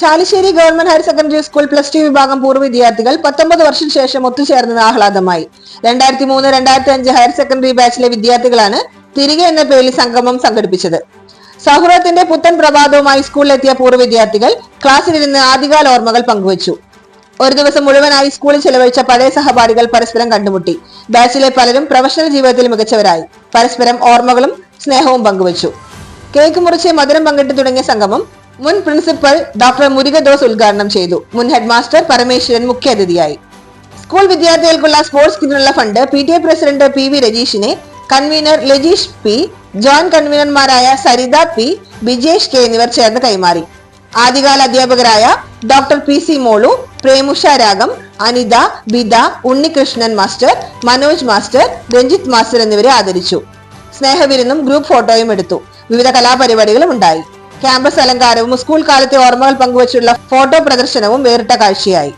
Chalissery government higher secondary school plus two വിഭാഗം പൂർവ വിദ്യാർത്ഥികൾ പത്തൊമ്പത് വർഷം ശേഷം ഒത്തുചേർന്നത് ആഹ്ലാദമായി. രണ്ടായിരത്തി മൂന്ന് രണ്ടായിരത്തി അഞ്ച് ഹയർ സെക്കൻഡറി ബാച്ചിലെ വിദ്യാർത്ഥികളാണ് തിരികെ എന്ന പേരിൽ സംഗമം സംഘടിപ്പിച്ചത്. സൗഹൃദത്തിന്റെ പുത്തൻ പ്രഭാതവുമായി സ്കൂളിലെത്തിയ പൂർവ വിദ്യാർത്ഥികൾ ക്ലാസ്സിലിരുന്ന് ആദ്യകാല ഓർമ്മകൾ പങ്കുവച്ചു. ഒരു ദിവസം മുഴുവനായി സ്കൂളിൽ ചെലവഴിച്ച പഴയ സഹപാഠികൾ പരസ്പരം കണ്ടുമുട്ടി. ബാച്ചിലെ പലരും പ്രൊഫഷണൽ ജീവിതത്തിൽ മികച്ചവരായി. പരസ്പരം ഓർമ്മകളും സ്നേഹവും പങ്കുവച്ചു. കേക്ക് മുറിച്ച് മധുരം പങ്കിട്ട് തുടങ്ങിയ സംഗമം മുൻ പ്രിൻസിപ്പൽ ഡോക്ടർ മുരുകദോസ് ഉദ്ഘാടനം ചെയ്തു. മുൻ ഹെഡ്മാസ്റ്റർ പരമേശ്വരൻ മുഖ്യാതിഥിയായി. സ്കൂൾ വിദ്യാർത്ഥികൾക്കുള്ള sports കിറ്റിനുള്ള fund P T A president P V രജീഷിനെ convener Lajeesh P joint കൺവീനർമാരായ സരിത പി ബിജേഷ് കെ എന്നിവർ ചേർന്ന് കൈമാറി. ആദ്യകാല അധ്യാപകരായ doctor P C Molu Premusha Ragam Anitha Bida Unnikrishnan master Manoj master Ranjith master എന്നിവരെ ആദരിച്ചു. സ്നേഹവിരുന്നും ഗ്രൂപ്പ് ഫോട്ടോയും എടുത്തു. വിവിധ കലാപരിപാടികളും ഉണ്ടായി. ക്യാമ്പസ് അലങ്കാരവും സ്കൂൾ കാലത്തെ ഓർമ്മകൾ പങ്കുവച്ചുള്ള ഫോട്ടോ പ്രദർശനവും വേറിട്ട കാഴ്ചയായി.